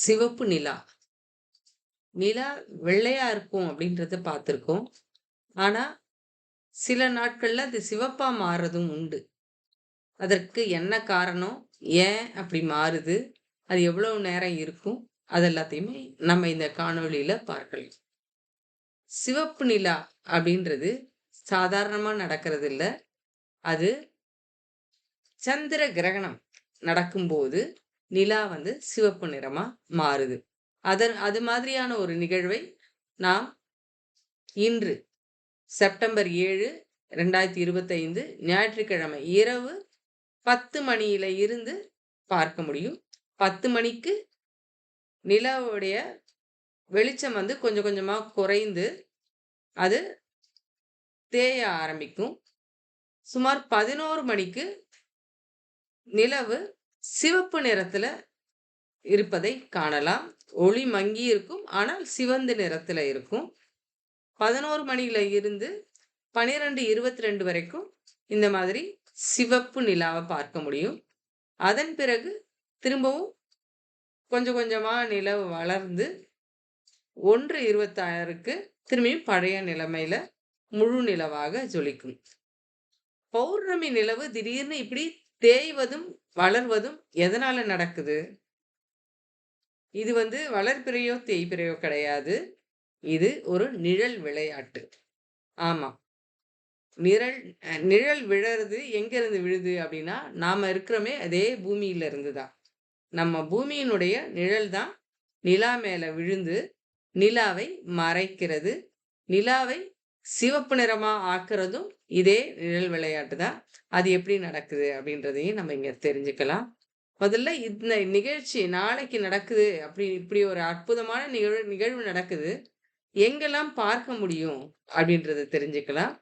சிவப்பு நிலா. நிலா வெள்ளையா இருக்கும் அப்படின்றத பார்த்துருக்கோம். ஆனா, சில நாட்கள்ல அது சிவப்பா மாறுறதும் உண்டு. அதற்கு என்ன காரணம்? ஏன் அப்படி மாறுது? அது எவ்வளவு நேரம் இருக்கும்? அது எல்லாத்தையுமே நம்ம இந்த காணொளியில பார்க்கலாம். சிவப்பு நிலா அப்படின்றது சாதாரணமா நடக்கிறது இல்லை அது சந்திர கிரகணம் நடக்கும்போது நிலா வந்து சிவப்பு நிறமா மாறுது. அதன் அது மாதிரியான ஒரு நிகழ்வை நாம் இன்று செப்டம்பர் 7, 2025 ஞாயிற்றுக்கிழமை இரவு 10 மணியில இருந்து பார்க்க முடியும். 10 மணிக்கு நிலாவுடைய வெளிச்சம் வந்து கொஞ்சம் கொஞ்சமாக குறைந்து, அது தேய ஆரம்பிக்கும். சுமார் 11 மணிக்கு நிலவு சிவப்பு நிறத்துல இருப்பதை காணலாம். ஒளி மங்கி இருக்கும். ஆனால் சிவந்த நிறத்துல இருக்கும். 11 மணியில இருந்து 12:22 வரைக்கும் இந்த மாதிரி சிவப்பு நிலாவை பார்க்க முடியும். அதன் பிறகு திரும்பவும் கொஞ்சம் கொஞ்சமாக நிலவு வளர்ந்து 1:26க்கு திரும்பியும் பழைய நிலைமையில முழு நிலவாக ஜொலிக்கும். பௌர்ணமி நிலவு திடீர்னு இப்படி தேய்வதும், வளர்வதும் எதனால நடக்குது? இது வந்து வளர்பிறையோ, தேய்பிறையோ கிடையாது. இது ஒரு நிழல் விளையாட்டு. ஆமாம் நிழல் நிழல் விழறது எங்கேருந்து விழுது அப்படின்னா, நாம் இருக்கிறோமே அதே பூமியில இருந்து தான். நம்ம பூமியினுடைய நிழல் தான் நிலா மேலே விழுந்து, நிலாவை மறைக்கிறது. நிலாவை சிவப்பு நிறமாக ஆக்குறதும் இதே நிழல் விளையாட்டு தான். அது எப்படி நடக்குது அப்படின்றதையும் நம்ம இங்கே தெரிஞ்சுக்கலாம். முதல்ல இந்த நிகழ்ச்சி நாளைக்கு நடக்குது அப்படி இப்படி ஒரு அற்புதமான நிகழ்வு நிகழ்வு நடக்குது. எங்கெல்லாம் பார்க்க முடியும் அப்படின்றத தெரிஞ்சுக்கலாம்.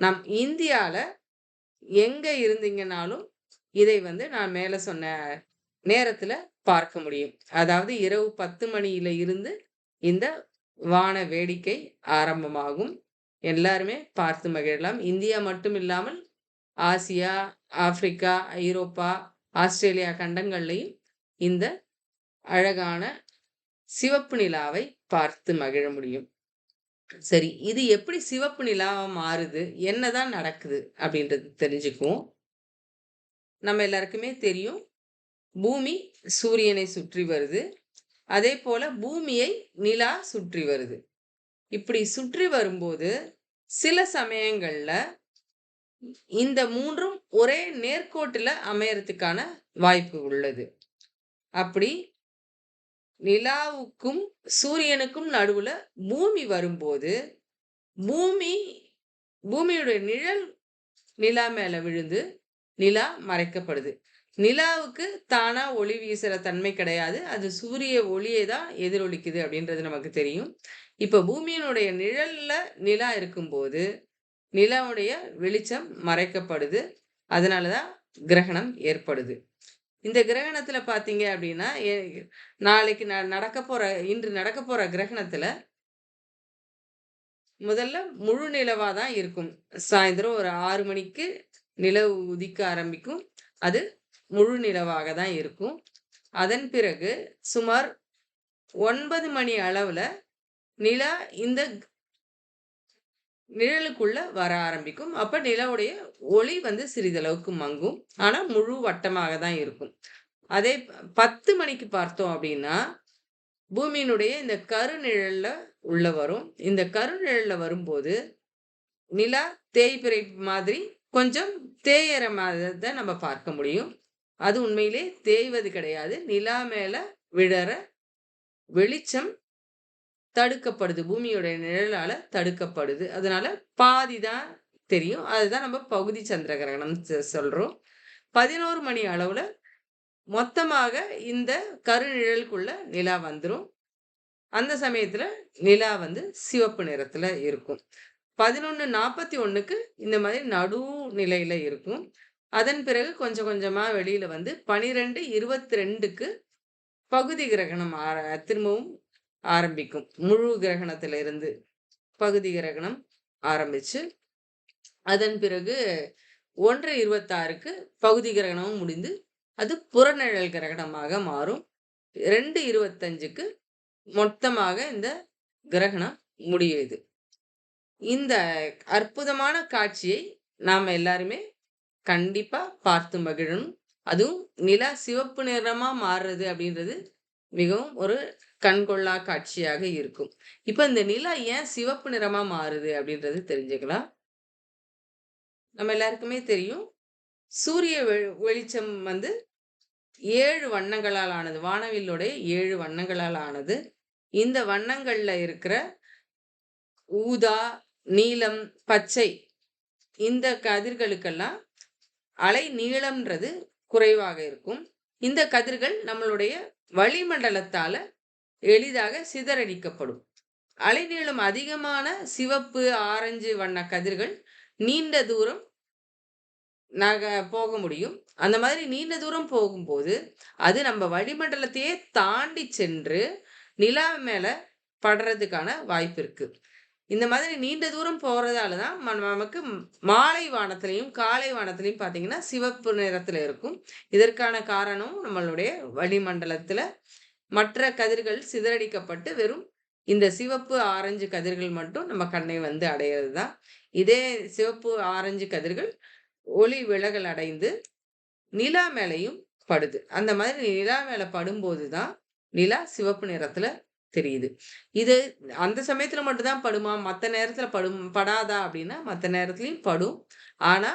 நம் இந்தியாவில் எங்கே இருந்தீங்கனாலும், இதை வந்து நான் மேலே சொன்ன நேரத்தில் பார்க்க முடியும். அதாவது இரவு 10 மணியில இருந்து இந்த வான வேடிக்கை ஆரம்பமாகும். எல்லாருமே பார்த்து மகிழலாம். இந்தியா மட்டும் இல்லாமல் ஆசியா, ஆப்பிரிக்கா, ஐரோப்பா, ஆஸ்திரேலியா கண்டங்கள்லையும் இந்த அழகான சிவப்பு நிலாவை பார்த்து மகிழ முடியும். சரி, இது எப்படி சிவப்பு நிலாவா மாறுது? என்னதான் நடக்குது? அப்படின்றது தெரிஞ்சுக்குவோம். நம்ம எல்லாருக்குமே தெரியும். பூமி சூரியனை சுற்றி வருது. அதே போல பூமியை நிலா சுற்றி வருது. இப்படி சுற்றி வரும்போது, சில சமயங்களில் இந்த மூன்றும் ஒரே நேர்கோட்டில் அமையறதுக்கான வாய்ப்பு உள்ளது. அப்படி நிலாவுக்கும், சூரியனுக்கும் நடுவில் பூமி வரும்போது, பூமி பூமியுடைய நிழல் நிலா மேலே விழுந்து, நிலா மறைக்கப்படுது. நிலாவுக்கு தானா ஒளி வீசுற தன்மை கிடையாது. அது சூரிய ஒளியை தான் எதிரொலிக்குது அப்படின்றது நமக்கு தெரியும். இப்போ பூமியினுடைய நிழலில் நிலா இருக்கும்போது, நிலாவுடைய வெளிச்சம் மறைக்கப்படுது. அதனால தான் கிரகணம் ஏற்படுது. இந்த கிரகணத்தில் பார்த்தீங்க அப்படின்னா, எ நாளைக்கு ந போகிற இன்று நடக்க போகிற கிரகணத்தில் முதல்ல முழு நிலவாக தான் இருக்கும். சாயந்தரம் ஒரு ஆறு மணிக்கு நிலவு உதிக்க ஆரம்பிக்கும். அது முழு நிலவாக தான் இருக்கும். அதன் பிறகு சுமார் ஒன்பது மணி அளவில் நிலா இந்த நிழலுக்குள்ள வர ஆரம்பிக்கும். அப்ப நிலாவுடைய ஒளி வந்து சிறிதளவுக்கு மங்கும். ஆனா முழு வட்டமாக தான் இருக்கும். அதே 10 மணிக்கு பார்த்தோம் அப்படின்னா, பூமியினுடைய இந்த கருநிழல்ல உள்ள வரும். இந்த கருநிழல்ல வரும்போது, நிலா தேய்பிறை மாதிரி கொஞ்சம் தேயற மாரித நம்ம பார்க்க முடியும். அது உண்மையிலே தேய்வது கிடையாது. நிலா மேல விழற வெளிச்சம் தடுக்கப்படுது. பூமியோட நிழலால் தடுக்கப்படுது. அதனால பாதி தான் தெரியும். அதுதான் நம்ம பகுதி சந்திர கிரகணம் சொ சொல்றோம். 11 மணி அளவில் மொத்தமாக இந்த கருநிழலுக்குள்ள நிலா வந்துடும் அந்த சமயத்தில் நிலா வந்து சிவப்பு நிறத்தில் இருக்கும். 11:41க்கு இந்த மாதிரி நடு நிலையில் இருக்கும். அதன் பிறகு கொஞ்சம் கொஞ்சமாக வெளியில் வந்து 12:22க்கு பகுதி கிரகணம் ஆர திரும்பவும் ஆரம்பிக்கும். முழு கிரகணத்திலிருந்து பகுதி கிரகணம் ஆரம்பிச்சு, அதன் பிறகு 1:26க்கு பகுதி கிரகணமும் முடிந்து, அது புறநிழல் கிரகணமாக மாறும். 2:25க்கு மொத்தமாக இந்த கிரகணம் முடியுது. இந்த அற்புதமான காட்சியை நாம் எல்லாருமே கண்டிப்பா பார்த்து மகிழணும். அதுவும் நிலா சிவப்பு நிறமா மாறுறது அப்படின்றது மிகவும் ஒரு கண்கொள்ளா காட்சியாக இருக்கும். இப்ப இந்த நிலா ஏன் சிவப்பு நிறமா மாறுது அப்படின்றது தெரிஞ்சுக்கலாம். நம்ம எல்லாருக்குமே தெரியும். சூரிய வெளிச்சம் வந்து ஏழு வண்ணங்களால் ஆனது. வானவில்லுடைய ஏழு வண்ணங்களால் ஆனது. இந்த வண்ணங்கள்ல இருக்கிற ஊதா, நீலம், பச்சை இந்த கதிர்களுக்கெல்லாம் அலை நீளம்ன்றது குறைவாக இருக்கும். இந்த கதிர்கள் நம்மளுடைய வளிமண்டலத்தால எளிதாக சிதறடிக்கப்படும். அலைநீளம் அதிகமான சிவப்பு, ஆரஞ்சு வண்ண கதிர்கள் நீண்ட தூரம் நக போக முடியும். அந்த மாதிரி நீண்ட தூரம் போகும்போது, அது நம்ம வளிமண்டலத்தையே தாண்டி சென்று நிலா மேல படுறதுக்கான வாய்ப்பு இருக்கு. இந்த மாதிரி நீண்ட தூரம் போகிறதால தான் நமக்கு மாலை வானத்துலேயும் காலை வானத்துலேயும் பார்த்தீங்கன்னா, சிவப்பு நிறத்தில் இருக்கும். இதற்கான காரணம் நம்மளுடைய வளிமண்டலத்தில் மற்ற கதிர்கள் சிதறடிக்கப்பட்டு வெறும் இந்த சிவப்பு, ஆரஞ்சு கதிர்கள் மட்டும் நம்ம கண்ணை வந்து அடையிறது தான். இதே சிவப்பு, ஆரஞ்சு கதிர்கள் ஒளி விலகல் அடைந்து நிலா மேலையும் படுது. அந்த மாதிரி நிலா மேலே படும்போது தான் நிலா சிவப்பு நிறத்தில் தெரியுது. இது அந்த சமயத்தில் மட்டும் தான் படுமா? மற்ற நேரத்தில் படும் படாதா? அப்படின்னா, மற்ற நேரத்துலையும் படும். ஆனா,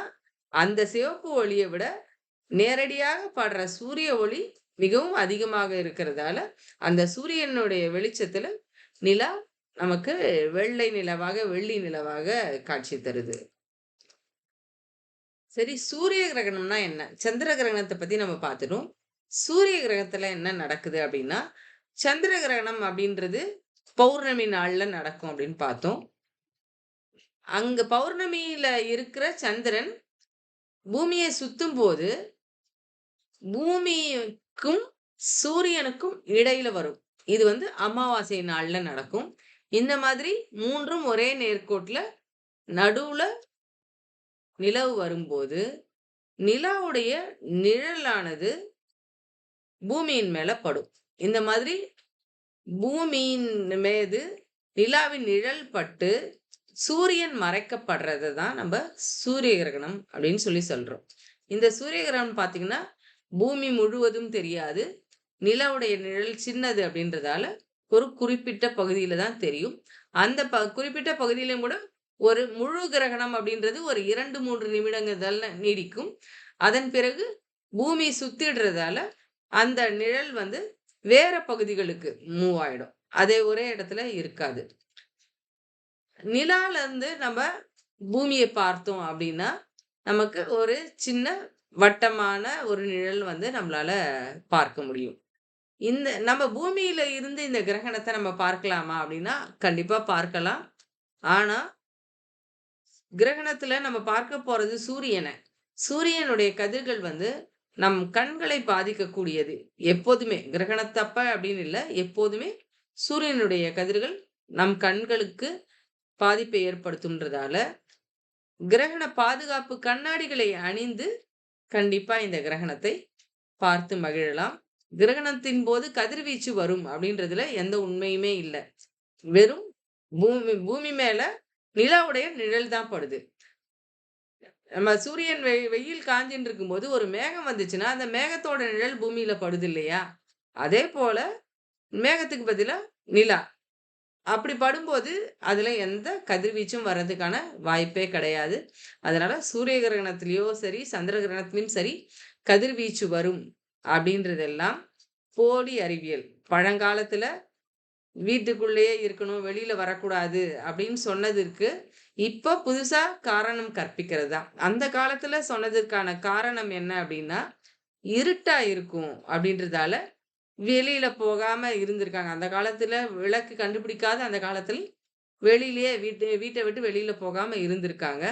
அந்த சிவப்பு ஒளியை விட நேரடியாக படுற சூரிய ஒளி மிகவும் அதிகமாக இருக்கிறதால, அந்த சூரியனுடைய வெளிச்சத்துல நிலா நமக்கு வெள்ளை நிலவாக, வெள்ளி நிலவாக காட்சி தருது. சரி, சூரிய கிரகணம்னா என்ன? சந்திர கிரகணத்தை பத்தி நம்ம பார்த்துட்டோம். சூரிய கிரகத்துல என்ன நடக்குது அப்படின்னா, சந்திர கிரகணம் அப்படின்றது பௌர்ணமி நாள்ல நடக்கும் அப்படின்னு பார்த்தோம். அங்க பௌர்ணமியில இருக்கிற சந்திரன் பூமியை சுற்றும் போது பூமி க்கும் சூரியனுக்கும் இடையில வரும். இது வந்து அமாவாசை நாள்ல நடக்கும். இந்த மாதிரி மூன்றும் ஒரே நேர்கோட்டில் நடுவுல நிலவு வரும்போது, நிலாவுடைய நிழலானது பூமியின் மேல படும். இந்த மாதிரி பூமியின் மீது நிலாவின் நிழல் பட்டு சூரியன் மறைக்கப்படுறத தான் நம்ம சூரிய கிரகணம் அப்படின்னு சொல்லி சொல்றோம். இந்த சூரிய கிரகணம் பார்த்தீங்கன்னா, பூமி முழுவதும் தெரியாது. நிலவுடைய நிழல் சின்னது அப்படின்றதால, ஒரு குறிப்பிட்ட பகுதியில தான் தெரியும். அந்த ப குறிப்பிட்ட பகுதியிலும் கூட ஒரு முழு கிரகணம் அப்படின்றது ஒரு இரண்டு மூன்று நிமிடங்கள் நீடிக்கும். அதன் பிறகு பூமி சுத்திடுறதால, அந்த நிழல் வந்து வேற பகுதிகளுக்கு மூவ் ஆயிடும். அதே ஒரே இடத்துல இருக்காது. நிலால இருந்து நம்ம பூமியை பார்த்தோம் அப்படின்னா, நமக்கு ஒரு சின்ன வட்டமான ஒரு நிழல் வந்து நம்மளால பார்க்க முடியும். இந்த நம்ம பூமியில இருந்து இந்த கிரகணத்தை நம்ம பார்க்கலாமா? அப்படின்னா, கண்டிப்பா பார்க்கலாம். ஆனா கிரகணத்தில் நம்ம பார்க்க போறது சூரியனை சூரியனுடைய கதிர்கள் வந்து நம் கண்களை பாதிக்கக்கூடியது. எப்போதுமே கிரகணத்தப்ப அப்படின்னு இல்லை எப்போதுமே சூரியனுடைய கதிர்கள் நம் கண்களுக்கு பாதிப்பை ஏற்படுத்துன்றதால கிரகண பாதுகாப்பு கண்ணாடிகளை அணிந்து கண்டிப்பா இந்த கிரகணத்தை பார்த்து மகிழலாம். கிரகணத்தின் போது கதிர்வீச்சு வரும் அப்படின்றதுல எந்த உண்மையுமே இல்லை வெறும் பூமி பூமி மேல நிலாவுடைய நிழல் தான் படுது. நம்ம சூரியன் வெ வெயில் காஞ்சின்னு இருக்கும்போது ஒரு மேகம் வந்துச்சுன்னா, அந்த மேகத்தோட நிழல் பூமியில படுது இல்லையா? அதே போல மேகத்துக்கு பதிலாக நிலா. அப்படி படும்போது, அதில் எந்த கதிர்வீச்சும் வர்றதுக்கான வாய்ப்பே கிடையாது. அதனால் சூரிய கிரகணத்துலேயோ சரி, சந்திர கிரகணத்துலேயும் சரி, கதிர்வீச்சு வரும் அப்படின்றதெல்லாம் போலி அறிவியல். பழங்காலத்தில் வீட்டுக்குள்ளேயே இருக்கணும், வெளியில் வரக்கூடாது அப்படின்னு சொன்னதற்கு, இப்போ புதுசாக காரணம் கற்பிக்கிறது தான். அந்த காலத்தில் சொன்னதற்கான காரணம் என்ன அப்படின்னா, இருட்டாக இருக்கும் அப்படின்றதால, வெளியில் போகாமல் இருந்திருக்காங்க. அந்த காலத்தில் விளக்கு கண்டுபிடிக்காத அந்த காலத்தில், வெளியிலேயே வீட்டு வீட்டை விட்டு வெளியில் போகாமல் இருந்திருக்காங்க.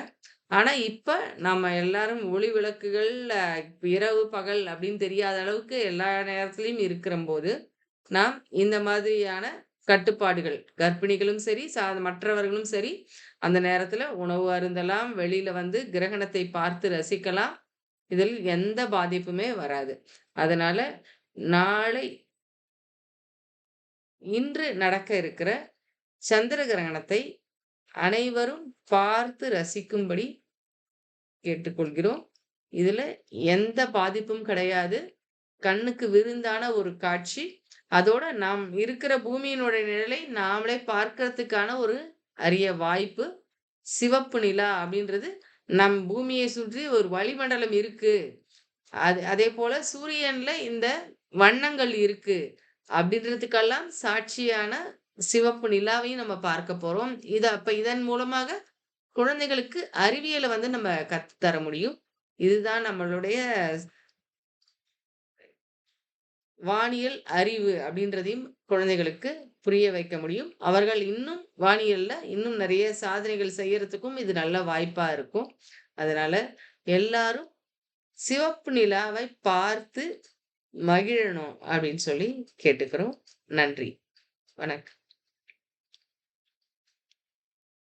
ஆனால் இப்போ நம்ம எல்லாரும் ஒளி விளக்குகள் இரவு, பகல் அப்படின்னு தெரியாத அளவுக்கு எல்லா நேரத்துலையும் இருக்கிறம்போது, நாம் இந்த மாதிரியான கட்டுப்பாடுகள் கர்ப்பிணிகளும் சரி, சா மற்றவர்களும் சரி, அந்த நேரத்தில் உணவு அருந்தலாம், வெளியில் வந்து கிரகணத்தை பார்த்து ரசிக்கலாம். இதில் எந்த பாதிப்புமே வராது. அதனால் நாளை இன்று நடக்க இருக்கிற சந்திர கிரகணத்தை அனைவரும் பார்த்து ரசிக்கும்படி கேட்டுக்கொள்கிறோம். இதுல எந்த பாதிப்பும் கிடையாது. கண்ணுக்கு விருந்தான ஒரு காட்சி. அதோட நாம் இருக்கிற பூமியினுடைய நிழலை நாமளே பார்க்கறதுக்கான ஒரு அரிய வாய்ப்பு. சிவப்பு நிலா அப்படின்றது நம் பூமியை சுற்றி ஒரு வளிமண்டலம் இருக்கு. அது அதே போல சூரியன்ல இந்த வண்ணங்கள் இருக்கு. அப்படின்றதுக்கெல்லாம் சாட்சியான சிவப்பு நிலாவையும் நம்ம பார்க்க போறோம். இது அப்ப இதன் மூலமாக குழந்தைகளுக்கு அறிவியலை வந்து நம்ம கத்து தர முடியும். இதுதான் நம்மளுடைய வானியல் அறிவு அப்படின்றதையும் குழந்தைகளுக்கு புரிய வைக்க முடியும். அவர்கள் இன்னும் வானியல்ல இன்னும் நிறைய சாதனைகள் செய்யறதுக்கும் இது நல்ல வாய்ப்பா இருக்கும். அதனால எல்லாரும் சிவப்பு நிலாவை பார்த்து மகிழணும் அப்படின்னு சொல்லி கேட்டுக்கிறோம். நன்றி. வணக்கம்.